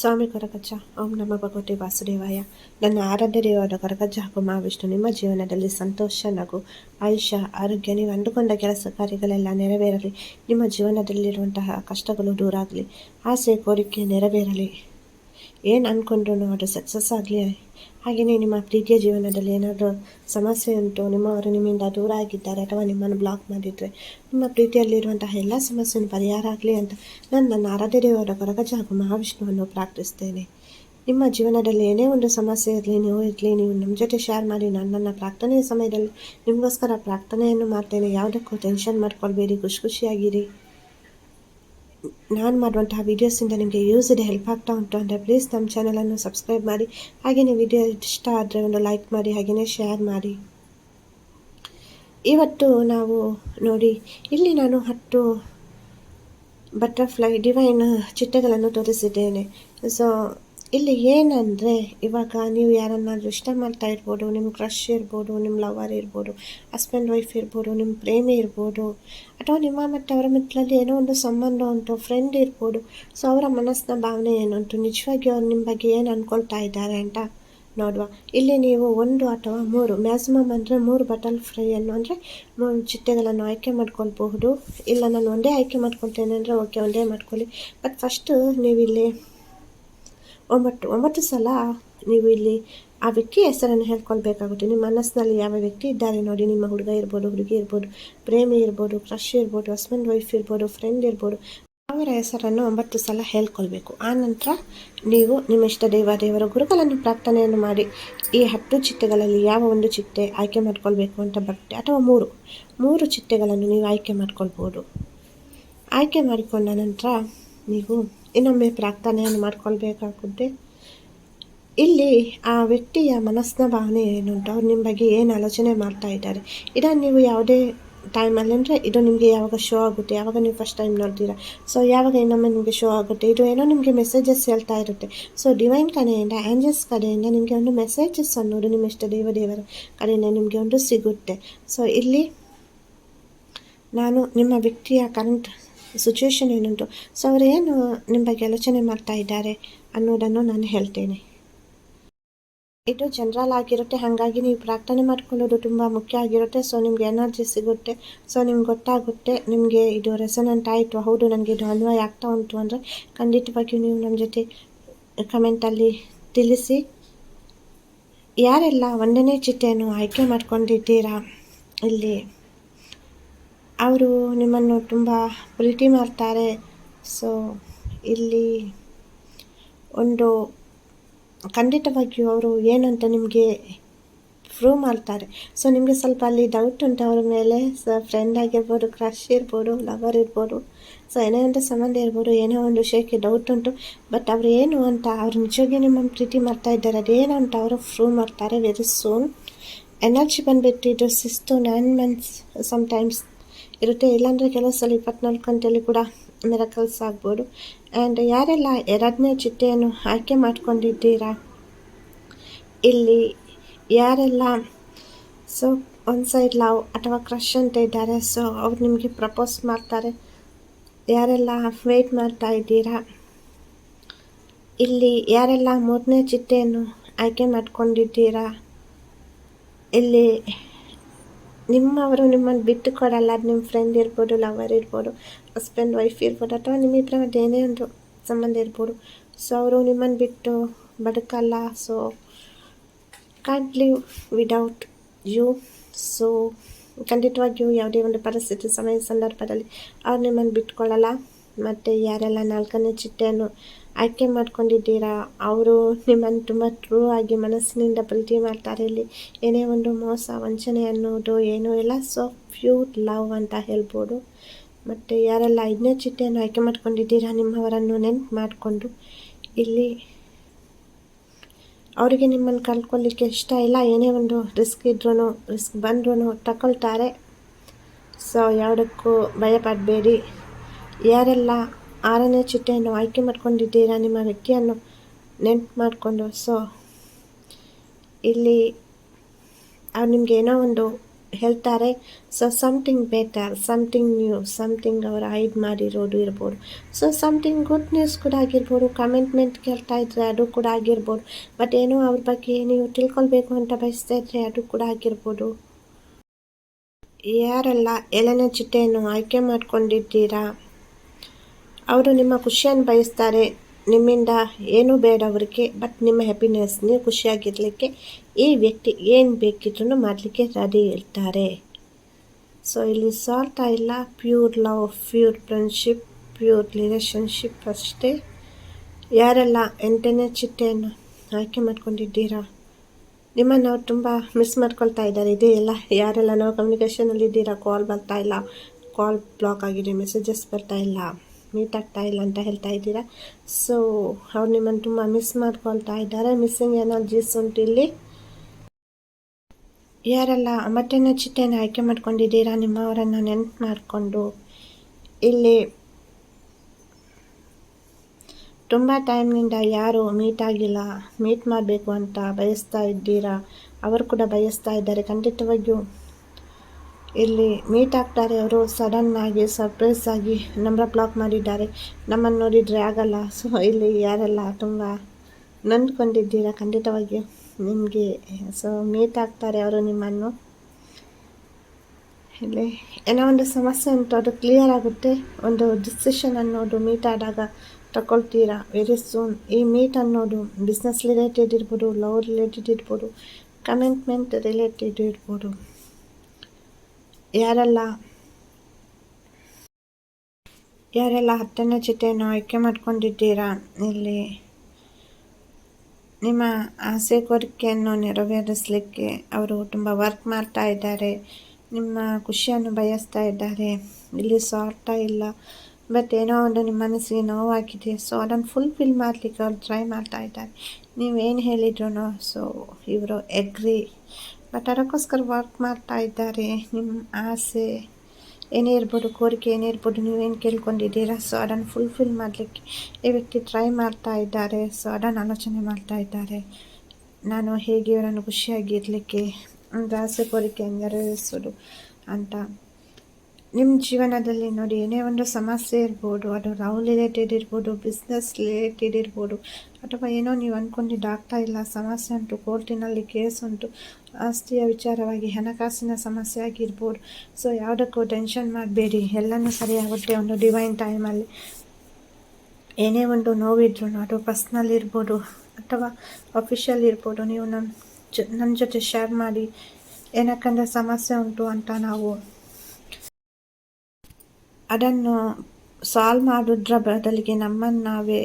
ಸ್ವಾಮಿ ಕೊರಗಜ್ಜ ಓಂ ನಮ ಭಗವತಿ ವಾಸುದೇವಾಯ. ನನ್ನ ಆರಾಧ್ಯ ದೇವಾದ ಕೊರಗಜ್ಜ ಹಾಗೂ ಮಹಾವಿಷ್ಣು ನಿಮ್ಮ ಜೀವನದಲ್ಲಿ ಸಂತೋಷ, ನಗು, ಆಯುಷ್ಯ, ಆರೋಗ್ಯ, ನೀವು ಅಂದುಕೊಂಡ ಕೆಲಸ ಕಾರ್ಯಗಳೆಲ್ಲ ನೆರವೇರಲಿ. ನಿಮ್ಮ ಜೀವನದಲ್ಲಿರುವಂತಹ ಕಷ್ಟಗಳು ದೂರಾಗಲಿ. ಆಸೆ, ಕೋರಿಕೆ ನೆರವೇರಲಿ. ಏನು ಅಂದ್ಕೊಂಡ್ರು ಅದು ಸಕ್ಸಸ್ ಆಗಲಿ. ಹಾಗೆಯೇ ನಿಮ್ಮ ಪ್ರೀತಿಯ ಜೀವನದಲ್ಲಿ ಏನಾದರೂ ಸಮಸ್ಯೆ ಉಂಟು, ನಿಮ್ಮವರು ನಿಮ್ಮಿಂದ ದೂರ ಆಗಿದ್ದಾರೆ ಅಥವಾ ನಿಮ್ಮನ್ನು ಬ್ಲಾಕ್ ಮಾಡಿದರೆ, ನಿಮ್ಮ ಪ್ರೀತಿಯಲ್ಲಿರುವಂತಹ ಎಲ್ಲ ಸಮಸ್ಯೆಯನ್ನು ಪರಿಹಾರ ಆಗಲಿ ಅಂತ ನಾನು ನನ್ನ ಆರಾಧ್ಯ ದೇವರ ಕೊರಗಜ ಹಾಗೂ ಮಹಾವಿಷ್ಣುವನ್ನು ಪ್ರಾರ್ಥಿಸ್ತೇನೆ. ನಿಮ್ಮ ಜೀವನದಲ್ಲಿ ಏನೇ ಒಂದು ಸಮಸ್ಯೆ ಇರಲಿ, ನೀವು ಇರಲಿ, ನೀವು ನಮ್ಮ ಜೊತೆ ಶೇರ್ ಮಾಡಿ ನಾನು ನನ್ನ ಪ್ರಾರ್ಥನೆಯ ಸಮಯದಲ್ಲಿ ನಿಮಗೋಸ್ಕರ ಪ್ರಾರ್ಥನೆಯನ್ನು ಮಾಡ್ತೇನೆ. ಯಾವುದಕ್ಕೂ ಟೆನ್ಷನ್ ಮಾಡ್ಕೊಳ್ಬೇಡಿ, ಖುಷಿ ಖುಷಿಯಾಗಿರಿ. ನಾನು ಮಾಡುವಂತಹ ವೀಡಿಯೋಸಿಂದ ನಿಮಗೆ ಯೂಸ್ ಇದೆ ಹೆಲ್ಪ್ ಆಗ್ತಾ ಉಂಟು ಅಂದರೆ ಪ್ಲೀಸ್ ನಮ್ಮ ಚಾನಲನ್ನು ಸಬ್ಸ್ಕ್ರೈಬ್ ಮಾಡಿ. ಹಾಗೆಯೇ ವಿಡಿಯೋ ಇಷ್ಟ ಆದರೆ ಒಂದು ಲೈಕ್ ಮಾಡಿ ಹಾಗೆಯೇ ಶೇರ್ ಮಾಡಿ. ಇವತ್ತು ನಾವು ನೋಡಿ, ಇಲ್ಲಿ ನಾನು ಹತ್ತು ಬಟರ್ಫ್ಲೈ ಡಿವೈನ್ ಚಿಟ್ಟೆಗಳನ್ನು ತೋರಿಸಿದ್ದೇನೆ. ಸೊ ಇಲ್ಲಿ ಏನಂದರೆ, ಇವಾಗ ನೀವು ಯಾರನ್ನಾದರೂ ಇಷ್ಟ ಮಾಡ್ತಾ ಇರ್ಬೋದು ನಿಮ್ಮ ಕ್ರಶ್ ಇರ್ಬೋದು ನಿಮ್ಮ ಲವರ್ ಇರ್ಬೋದು ಹಸ್ಬೆಂಡ್ ವೈಫ್ ಇರ್ಬೋದು ನಿಮ್ಮ ಪ್ರೇಮಿ ಇರ್ಬೋದು, ಅಥವಾ ನಿಮ್ಮ ಮತ್ತು ಅವರ ಮಿತ್ತಲಲ್ಲಿ ಏನೋ ಒಂದು ಸಂಬಂಧ ಉಂಟು ಫ್ರೆಂಡ್ ಇರ್ಬೋದು ಸೊ ಅವರ ಮನಸ್ಸಿನ ಭಾವನೆ ಏನುಂಟು ನಿಜವಾಗಿ ಅವ್ರು ನಿಮ್ಮ ಬಗ್ಗೆ ಏನು ಅಂದ್ಕೊಳ್ತಾ ಇದ್ದಾರೆ ಅಂತ ನೋಡುವ. ಇಲ್ಲಿ ನೀವು ಒಂದು ಅಥವಾ ಮೂರು ಮ್ಯಾಕ್ಸಿಮಮ್ ಅಂದರೆ ಮೂರು ಬಟಲ್ ಫ್ರೈಯನ್ನು ಅಂದರೆ ಮೂರು ಚಿಟ್ಟೆಗಳನ್ನು ಆಯ್ಕೆ ಮಾಡ್ಕೊಳ್ಬಹುದು. ಇಲ್ಲ, ನಾನು ಒಂದೇ ಆಯ್ಕೆ ಮಾಡ್ಕೊಳ್ತೇನೆ ಅಂದರೆ ಓಕೆ ಒಂದೇ ಮಾಡ್ಕೊಳ್ಳಿ. ಬಟ್ ಫಸ್ಟು ನೀವಿಲ್ಲಿ ಒಂಬತ್ತು ಒಂಬತ್ತು ಸಲ ನೀವು ಇಲ್ಲಿ ಆ ವ್ಯಕ್ತಿ ಹೆಸರನ್ನು ಹೇಳ್ಕೊಳ್ಬೇಕಾಗುತ್ತೆ. ನಿಮ್ಮ ಮನಸ್ಸಿನಲ್ಲಿ ಯಾವ ವ್ಯಕ್ತಿ ಇದ್ದಾರೆ ನೋಡಿ. ನಿಮ್ಮ ಹುಡುಗ ಇರ್ಬೋದು, ಹುಡುಗಿ ಇರ್ಬೋದು, ಪ್ರೇಮಿ ಇರ್ಬೋದು, ಕ್ರಶ್ ಇರ್ಬೋದು ಹಸ್ಬೆಂಡ್ ವೈಫ್ ಇರ್ಬೋದು ಫ್ರೆಂಡ್ ಇರ್ಬೋದು, ಅವರ ಹೆಸರನ್ನು ಒಂಬತ್ತು ಸಲ ಹೇಳ್ಕೊಳ್ಬೇಕು. ಆ ನಂತರ ನೀವು ನಿಮ್ಮ ಇಷ್ಟ ದೇವ ದೇವರ ಗುರುಗಳನ್ನು ಪ್ರಾರ್ಥನೆಯನ್ನು ಮಾಡಿ ಈ ಹತ್ತು ಚಿತ್ತೆಗಳಲ್ಲಿ ಯಾವ ಒಂದು ಚಿತ್ತೆ ಆಯ್ಕೆ ಮಾಡ್ಕೊಳ್ಬೇಕು ಅಂತ ಬರುತ್ತೆ. ಅಥವಾ ಮೂರು ಮೂರು ಚಿತ್ತೆಗಳನ್ನು ನೀವು ಆಯ್ಕೆ ಮಾಡ್ಕೊಳ್ಬೋದು. ಆಯ್ಕೆ ಮಾಡಿಕೊಂಡ ನಂತರ ನೀವು ಇನ್ನೊಮ್ಮೆ ಪ್ರಾರ್ಥನೆಯನ್ನು ಮಾಡ್ಕೊಳ್ಬೇಕಾಗುತ್ತೆ. ಇಲ್ಲಿ ಆ ವ್ಯಕ್ತಿಯ ಮನಸ್ಸಿನ ಭಾವನೆ ಏನುಂಟು? ಅವ್ರು ನಿಮ್ಮ ಬಗ್ಗೆ ಏನು ಆಲೋಚನೆ ಮಾಡ್ತಾ ಇದ್ದಾರೆ? ಇದನ್ನು ನೀವು ಯಾವುದೇ ಟೈಮಲ್ಲಿ ಅಂದರೆ ಇದು ನಿಮಗೆ ಯಾವಾಗ ಶೋ ಆಗುತ್ತೆ? ಯಾವಾಗ ನೀವು ಫಸ್ಟ್ ಟೈಮ್ ನೋಡ್ತೀರಾ? ಸೊ ಯಾವಾಗ ಇನ್ನೊಮ್ಮೆ ನಿಮಗೆ ಶೋ ಆಗುತ್ತೆ? ಇದು ಏನೋ ನಿಮಗೆ ಮೆಸೇಜಸ್ ಹೇಳ್ತಾ ಇರುತ್ತೆ. ಸೊ ಡಿವೈನ್ ಕಡೆಯಿಂದ ಆ್ಯಂಜಲ್ಸ್ ಕಡೆಯಿಂದ ನಿಮಗೆ ಒಂದು ಮೆಸೇಜಸ್ ಅನ್ನೋದು ನಿಮ್ಮ ಇಷ್ಟ ದೇವ ದೇವರ ಕಡೆಯಿಂದ ನಿಮಗೆ ಒಂದು ಸಿಗುತ್ತೆ. ಸೊ ಇಲ್ಲಿ ನಾನು ನಿಮ್ಮ ವ್ಯಕ್ತಿಯ ಕರೆಂಟ್ ಸಿಚುವೇಶನ್ ಏನುಂಟು? ಸೊ ಅವರು ಏನು ನಿಮ್ಮ ಬಗ್ಗೆ ಆಲೋಚನೆ ಮಾಡ್ತಾ ಇದ್ದಾರೆ ಅನ್ನೋದನ್ನು ನಾನು ಹೇಳ್ತೇನೆ. ಇದು ಜನರಲ್ ಆಗಿರುತ್ತೆ. ಹಾಗಾಗಿ ನೀವು ಪ್ರಾರ್ಥನೆ ಮಾಡ್ಕೊಳ್ಳೋದು ತುಂಬ ಮುಖ್ಯ ಆಗಿರುತ್ತೆ. ಸೊ ನಿಮಗೆ ಎನರ್ಜಿ ಸಿಗುತ್ತೆ. ಸೊ ನಿಮ್ಗೆ ಗೊತ್ತಾಗುತ್ತೆ. ನಿಮಗೆ ಇದು ರೆಸನೆಂಟ್ ಆಯಿತು. ಹೌದು, ನನಗೆ ಇದು ಅನ್ವಯ ಆಗ್ತಾ ಉಂಟು ಅಂದರೆ ಖಂಡಿತವಾಗಿಯೂ ನೀವು ನಮ್ಮ ಜೊತೆ ಕಮೆಂಟಲ್ಲಿ ತಿಳಿಸಿ. ಯಾರೆಲ್ಲ ಒಂದನೇ ಚಿಟ್ಟೆಯನ್ನು ಆಯ್ಕೆ ಮಾಡ್ಕೊಂಡಿದ್ದೀರಾ ಇಲ್ಲಿ? ಅವರು ನಿಮ್ಮನ್ನು ತುಂಬ ಪ್ರೀತಿ ಮಾಡ್ತಾರೆ. ಸೊ ಇಲ್ಲಿ ಒಂದು ಖಂಡಿತವಾಗಿಯೂ ಅವರು ಏನಂತ ನಿಮಗೆ ಪ್ರೂವ್ ಮಾಡ್ತಾರೆ. ಸೊ ನಿಮಗೆ ಸ್ವಲ್ಪ ಅಲ್ಲಿ ಡೌಟ್ ಉಂಟು ಅವ್ರ ಮೇಲೆ. ಸೊ ಫ್ರೆಂಡ್ ಆಗಿರ್ಬೋದು ಕ್ರಶ್ ಇರ್ಬೋದು ಲವರ್ ಇರ್ಬೋದು. ಸೊ ಏನೇ ಒಂದು ಸಂಬಂಧ ಇರ್ಬೋದು, ಏನೋ ಒಂದು ವಿಷಯಕ್ಕೆ ಡೌಟ್ ಉಂಟು. ಬಟ್ ಅವ್ರು ಏನು ಅಂತ, ಅವ್ರು ನಿಜವಾಗಿ ನಿಮ್ಮನ್ನು ಪ್ರೀತಿ ಮಾಡ್ತಾ ಇದ್ದಾರೆ. ಅದೇನು ಅಂತ ಅವರು ಪ್ರೂವ್ ಮಾಡ್ತಾರೆ ವೆರಿ ಸೂನ್ ಎನರ್ಜಿ ಬಂದುಬಿಟ್ಟು ಇದು six to nine months sometimes ಇರುತ್ತೆ. ಇಲ್ಲಾಂದರೆ ಕೆಲವು ಸಲ ಇಪ್ಪತ್ನಾಲ್ಕು ಗಂಟೆಯಲ್ಲಿ ಕೂಡ ಮಿರಕಲ್ಸ್ ಆಗ್ಬೋದು. ಆ್ಯಂಡ್ ಯಾರೆಲ್ಲ ಎರಡನೇ ಚಿಟ್ಟೆಯನ್ನು ಆಯ್ಕೆ ಮಾಡ್ಕೊಂಡಿದ್ದೀರಾ? ಇಲ್ಲಿ ಯಾರೆಲ್ಲ ಸೊ ಒನ್ ಸೈಡ್ ಲವ್ ಅಥವಾ ಕ್ರಶ್ ಅಂತ ಇದ್ದಾರೆ. ಸೊ ಅವ್ರು ನಿಮಗೆ ಪ್ರಪೋಸ್ ಮಾಡ್ತಾರೆ. ಯಾರೆಲ್ಲ ವೇಟ್ ಮಾಡ್ತಾ ಇದ್ದೀರಾ? ಇಲ್ಲಿ ಯಾರೆಲ್ಲ ಮೂರನೇ ಚಿಟ್ಟೆಯನ್ನು ಆಯ್ಕೆ ಮಾಡ್ಕೊಂಡಿದ್ದೀರಾ? ಇಲ್ಲಿ ನಿಮ್ಮವರು ನಿಮ್ಮನ್ನು ಬಿಟ್ಟು ಕೊಡಲ್ಲ, ಅದು ನಿಮ್ಮ ಫ್ರೆಂಡ್ ಇರ್ಬೋದು ಲವರ್ ಇರ್ಬೋದು ಹಸ್ಬೆಂಡ್ ವೈಫ್ ಇರ್ಬೋದು ಅಥವಾ ನಿಮ್ಮ ಹತ್ರ ಮಧ್ಯೆ ಏನೇ ಒಂದು ಸಂಬಂಧ ಇರ್ಬೋದು. ಸೊ ಅವರು ನಿಮ್ಮನ್ನು ಬಿಟ್ಟು ಬದುಕಲ್ಲ. So can't live without you so ಖಂಡಿತವಾಗಿಯೂ ಯಾವುದೇ ಒಂದು ಪರಿಸ್ಥಿತಿ, ಸಮಯ ಸಂದರ್ಭದಲ್ಲಿ ಅವ್ರು ನಿಮ್ಮನ್ನು ಬಿಟ್ಕೊಳ್ಳಲ್ಲ ಮತ್ತು ಯಾರೆಲ್ಲ ನಾಲ್ಕನೇ ಚಿಟ್ಟೆಯನ್ನು ಆಯ್ಕೆ ಮಾಡ್ಕೊಂಡಿದ್ದೀರಾ? ಅವರು ನಿಮ್ಮನ್ನು ತುಂಬ ಟ್ರೂ ಆಗಿ ಮನಸ್ಸಿನಿಂದ ಪ್ರೀತಿ ಮಾಡ್ತಾರೆ. ಇಲ್ಲಿ ಏನೇ ಒಂದು ಮೋಸ, ವಂಚನೆ ಅನ್ನೋದು ಏನೂ ಇಲ್ಲ. ಸೊ ಪ್ಯೂರ್ ಲವ್ ಅಂತ ಹೇಳ್ಬೋದು. ಮತ್ತು ಯಾರೆಲ್ಲ ಐದನೇ ಚಿಟ್ಟೆಯನ್ನು ಆಯ್ಕೆ ಮಾಡ್ಕೊಂಡಿದ್ದೀರಾ, ನಿಮ್ಮವರನ್ನು ನೆನ್ಪು ಮಾಡಿಕೊಂಡು. ಇಲ್ಲಿ ಅವರಿಗೆ ನಿಮ್ಮನ್ನು ಕಳ್ಕೊಳ್ಳಿಕ್ಕೆ ಇಷ್ಟ ಇಲ್ಲ. ಏನೇ ಒಂದು ರಿಸ್ಕ್ ಇದ್ರೂ ರಿಸ್ಕ್ ಬಂದ್ರೂ ತಗೊಳ್ತಾರೆ ಸೊ ಯಾವುದಕ್ಕೂ ಭಯಪಡಬೇಡಿ. ಯಾರೆಲ್ಲ ಆರನೇ ಚಿಟ್ಟೆಯನ್ನು ಆಯ್ಕೆ ಮಾಡ್ಕೊಂಡಿದ್ದೀರಾ? ನಿಮ್ಮ ವ್ಯಕ್ತಿಯನ್ನು ನೆನ್ಪು ಮಾಡಿಕೊಂಡು ಸೊ, ಇಲ್ಲಿ ಅವ್ರು ನಿಮ್ಗೆ ಏನೋ ಒಂದು ಹೇಳ್ತಾರೆ. So something better something new something ಅವರು ಹೈಡ್ ಮಾಡಿರೋದು ಇರ್ಬೋದು. ಸೊ ಸಮಥಿಂಗ್ ಗುಡ್ ನ್ಯೂಸ್ ಕೂಡ ಆಗಿರ್ಬೋದು. ಕಮೆಂಟ್ಮೆಂಟ್ ಕೇಳ್ತಾ ಇದ್ರೆ ಅದು ಕೂಡ ಆಗಿರ್ಬೋದು. ಬಟ್ ಏನೋ ಅವ್ರ ಬಗ್ಗೆ ನೀವು ತಿಳ್ಕೊಳ್ಬೇಕು ಅಂತ ಬಯಸ್ತಾ ಇದ್ರೆ ಅದು ಕೂಡ ಆಗಿರ್ಬೋದು. ಯಾರೆಲ್ಲ ಎಲೆನ ಚಿಟ್ಟೆಯನ್ನು ಆಯ್ಕೆ ಮಾಡ್ಕೊಂಡಿದ್ದೀರಾ? ಅವರು ನಿಮ್ಮ ಖುಷಿಯನ್ನು ಬಯಸ್ತಾರೆ. ನಿಮ್ಮಿಂದ ಏನೂ ಬೇಡ ಅವರಿಗೆ ಬಟ್ ನಿಮ್ಮ ಹ್ಯಾಪಿನೆಸ್ ನೀವು ಖುಷಿಯಾಗಿರಲಿಕ್ಕೆ ಈ ವ್ಯಕ್ತಿ ಏನು ಬೇಕಿದ್ರೂ ಮಾಡಲಿಕ್ಕೆ ರೆಡಿ ಇರ್ತಾರೆ. ಸೊ ಇಲ್ಲಿ ಸ್ವಾರ್ಥ ಇಲ್ಲ. Pure love pure friendship pure relationship ಅಷ್ಟೇ. ಯಾರೆಲ್ಲ ಎಂಟನೇ ಚಿಟ್ಟೆಯನ್ನು ಆಯ್ಕೆ ಮಾಡ್ಕೊಂಡಿದ್ದೀರಾ? ನಿಮ್ಮನ್ನು ಅವ್ರು ತುಂಬ ಮಿಸ್ ಮಾಡ್ಕೊಳ್ತಾ ಇದ್ದಾರೆ. ಇದೇ ಎಲ್ಲ ಯಾರೆಲ್ಲ ನಾವು ಕಮ್ಯುನಿಕೇಷನಲ್ಲಿ ಇದ್ದೀರಾ ಕಾಲ್ ಬರ್ತಾ ಇಲ್ಲ. ಕಾಲ್ ಬ್ಲಾಕ್ ಆಗಿದೆ. ಮೆಸೇಜಸ್ ಬರ್ತಾ ಇಲ್ಲ. ಮೀಟ್ ಆಗ್ತಾ ಇಲ್ಲ ಅಂತ ಹೇಳ್ತಾ ಇದ್ದೀರಾ? ಸೊ ಅವ್ರು ನಿಮ್ಮನ್ನು ತುಂಬ ಮಿಸ್ ಮಾಡ್ಕೊಳ್ತಾ ಇದ್ದಾರೆ. ಮಿಸ್ಸಿಂಗ್ ಎನರ್ಜೀಸ್ ಉಂಟು ಇಲ್ಲಿ. ಯಾರೆಲ್ಲ ಮತ್ತೆ ಚಿಟ್ಟೆನ ಆಯ್ಕೆ ಮಾಡ್ಕೊಂಡಿದ್ದೀರಾ? ನಿಮ್ಮವರನ್ನು ನೆನ್ಪು ಮಾಡಿಕೊಂಡು. ಇಲ್ಲಿ ತುಂಬ ಟೈಮ್ನಿಂದ ಯಾರು ಮೀಟ್ ಆಗಿಲ್ಲ. ಮೀಟ್ ಮಾಡಬೇಕು ಅಂತ ಬಯಸ್ತಾ ಇದ್ದೀರಾ? ಅವರು ಕೂಡ ಬಯಸ್ತಾ ಇದ್ದಾರೆ. ಖಂಡಿತವಾಗಿಯೂ ಇಲ್ಲಿ ಮೀಟ್ ಆಗ್ತಾರೆ ಅವರು. ಸಡನ್ನಾಗಿ ಸರ್ಪ್ರೈಸ್ ಆಗಿ ನಂಬರ್ ಬ್ಲಾಕ್ ಮಾಡಿದ್ದಾರೆ. ನಮ್ಮನ್ನು ನೋಡಿದರೆ ಆಗಲ್ಲ. ಸೊ ಇಲ್ಲಿ ಯಾರೆಲ್ಲ ತುಂಬ ನಂದ್ಕೊಂಡಿದ್ದೀರಾ? ಖಂಡಿತವಾಗಿಯೂ ನಿಮಗೆ ಸೊ ಮೀಟ್ ಆಗ್ತಾರೆ ಅವರು ನಿಮ್ಮನ್ನು. ಇಲ್ಲಿ ಏನೋ ಒಂದು ಸಮಸ್ಯೆ ಉಂಟು. ಅದು ಕ್ಲಿಯರ್ ಆಗುತ್ತೆ. ಒಂದು ಡಿಸಿಷನ್ ಅನ್ನೋದು ಮೀಟ್ ಆದಾಗ ತಗೊಳ್ತೀರಾ ವೆರಿ ಸೂನ್ ಈ ಮೀಟ್ ಅನ್ನೋದು ಬಿಸ್ನೆಸ್ ರಿಲೇಟೆಡ್ ಇರ್ಬೋದು ಲವ್ ರಿಲೇಟೆಡ್ ಇರ್ಬೋದು ಕಮೆಂಟ್ಮೆಂಟ್ ರಿಲೇಟೆಡ್ ಇರ್ಬೋದು. ಯಾರೆಲ್ಲ ಯಾರೆಲ್ಲ ಹತ್ತನೇ ಚಿತೆಯನ್ನು ಆಯ್ಕೆ ಮಾಡ್ಕೊಂಡಿದ್ದೀರಾ? ಇಲ್ಲಿ ನಿಮ್ಮ ಆಸೆ ಕೋರಿಕೆಯನ್ನು ನೆರವೇರಿಸಲಿಕ್ಕೆ ಅವರು ತುಂಬ ವರ್ಕ್ ಮಾಡ್ತಾ ಇದ್ದಾರೆ. ನಿಮ್ಮ ಖುಷಿಯನ್ನು ಬಯಸ್ತಾ ಇದ್ದಾರೆ. ಇಲ್ಲಿ ಸ್ವಾರ್ಥ ಇಲ್ಲ. ಬಟ್ ಏನೋ ಒಂದು ನಿಮ್ಮ ಮನಸ್ಸಿಗೆ ನೋವಾಗಿದೆ. ಸೊ ಅದನ್ನು ಫುಲ್ಫಿಲ್ ಮಾಡಲಿಕ್ಕೆ ಅವ್ರು ಟ್ರೈ ಮಾಡ್ತಾ ಇದ್ದಾರೆ. ನೀವೇನು ಹೇಳಿದ್ರು ಸೊ ಇವರು ಎಗ್ರಿ ಬಟ್ ಅದಕ್ಕೋಸ್ಕರ ವರ್ಕ್ ಮಾಡ್ತಾ ಇದ್ದಾರೆ. ನಿಮ್ಮ ಆಸೆ ಏನೇ ಇರ್ಬೋದು, ಕೋರಿಕೆ ಏನೇ ಇರ್ಬೋದು, ನೀವೇನು ಕೇಳ್ಕೊಂಡಿದ್ದೀರಾ? ಸೊ ಅದನ್ನು ಫುಲ್ಫಿಲ್ ಮಾಡಲಿಕ್ಕೆ ಈ ವ್ಯಕ್ತಿ ಟ್ರೈ ಮಾಡ್ತಾ ಇದ್ದಾರೆ. ಸೊ ಅದನ್ನು ಆಲೋಚನೆ ಮಾಡ್ತಾ ಇದ್ದಾರೆ. ನಾನು ಹೇಗೆ ಅವರನ್ನು ಖುಷಿಯಾಗಿರಲಿಕ್ಕೆ ಒಂದು ಆಸೆ, ಕೋರಿಕೆ ನೆರವೇರಿಸೋದು ಅಂತ. ನಿಮ್ಮ ಜೀವನದಲ್ಲಿ ನೋಡಿ ಏನೇ ಒಂದು ಸಮಸ್ಯೆ ಇರ್ಬೋದು, ಅದು ಲವ್ ರಿಲೇಟೆಡ್ ಇರ್ಬೋದು ಬಿಸ್ನೆಸ್ ರಿಲೇಟೆಡ್ ಇರ್ಬೋದು, ಅಥವಾ ಏನೋ ನೀವು ಅಂದ್ಕೊಂಡಿದ್ದು ಆಗ್ತಾ ಇಲ್ಲ, ಸಮಸ್ಯೆ ಉಂಟು, ಕೋರ್ಟಿನಲ್ಲಿ ಕೇಸ್ ಉಂಟು, ಆಸ್ತಿಯ ವಿಚಾರವಾಗಿ ಹಣಕಾಸಿನ ಸಮಸ್ಯೆ ಆಗಿರ್ಬೋದು. ಸೊ ಯಾವುದಕ್ಕೂ ಟೆನ್ಷನ್ ಮಾಡಬೇಡಿ, ಎಲ್ಲನೂ ಸರಿಯಾಗುತ್ತೆ ಒಂದು ಡಿವೈನ್ ಟೈಮಲ್ಲಿ ಏನೇ ಒಂದು ನೋವಿದ್ರೂ ಅದು ಪರ್ಸ್ನಲ್ ಇರ್ಬೋದು, ಅಥವಾ ಅಫಿಷಿಯಲ್ ಇರ್ಬೋದು, ನೀವು ಜೊ ನನ್ನ ಜೊತೆ ಶೇರ್ ಮಾಡಿ, ಏನಕ್ಕಂದರೆ ಸಮಸ್ಯೆ ಉಂಟು ಅಂತ ನಾವು ಅದನ್ನು ಸಾಲ್ವ್ ಮಾಡೋದ್ರ ಬದಲಿಗೆ ನಮ್ಮನ್ನು ನಾವೇ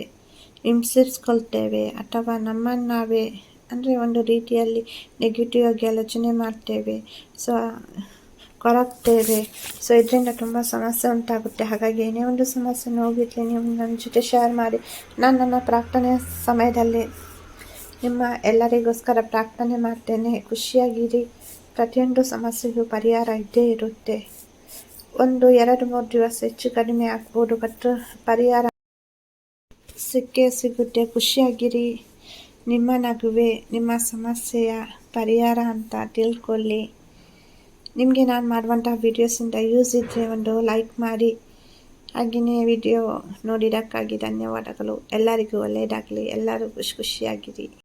ಹಿಂಸಿಸ್ಕೊಳ್ತೇವೆ ಅಥವಾ ನಮ್ಮನ್ನು ನಾವೇ ಅಂದರೆ ಒಂದು ರೀತಿಯಲ್ಲಿ ನೆಗೆಟಿವ್ ಆಗಿ ಆಲೋಚನೆ ಮಾಡ್ತೇವೆ. ಸೊ ಕೊರಗ್ತೇವೆ ಸೊ ಇದರಿಂದ ತುಂಬ ಸಮಸ್ಯೆ ಉಂಟಾಗುತ್ತೆ. ಹಾಗಾಗಿ ಏನೇ ಒಂದು ಸಮಸ್ಯೆ ನೋವಿರಲಿ ನೀವು ನನ್ನ ಜೊತೆ ಶೇರ್ ಮಾಡಿ. ನಾನು ನನ್ನ ಪ್ರಾರ್ಥನೆ ಸಮಯದಲ್ಲಿ ನಿಮ್ಮ ಎಲ್ಲರಿಗೋಸ್ಕರ ಪ್ರಾರ್ಥನೆ ಮಾಡ್ತೇನೆ. ಖುಷಿಯಾಗಿರಿ. ಪ್ರತಿಯೊಂದು ಸಮಸ್ಯೆಗೂ ಪರಿಹಾರ ಇದ್ದೇ ಇರುತ್ತೆ. ಒಂದು, ಎರಡು, ಮೂರು ದಿವಸ ಹೆಚ್ಚು ಕಡಿಮೆ ಆಗ್ಬೋದು. ಬಟ್ ಪರಿಹಾರ ಸಿಕ್ಕೇ ಸಿಗುತ್ತೆ. ಖುಷಿಯಾಗಿರಿ. ನಿಮ್ಮ ನಗುವೆ, ನಿಮ್ಮ ಸಮಸ್ಯೆಯ ಪರಿಹಾರ ಅಂತ ತಿಳ್ಕೊಳ್ಳಿ. ನಿಮಗೆ ನಾನು ಮಾಡುವಂಥ ವೀಡಿಯೋಸಿಂದ ಯೂಸ್ ಇದ್ದರೆ ಒಂದು ಲೈಕ್ ಮಾಡಿ. ಹಾಗೆಯೇ ವಿಡಿಯೋ ನೋಡಿದ್ದಕ್ಕಾಗಿ ಧನ್ಯವಾದಗಳು. ಎಲ್ಲರಿಗೂ ಒಳ್ಳೆಯದಾಗಲಿ. ಎಲ್ಲರೂ ಖುಷಿ ಖುಷಿಯಾಗಿರಿ.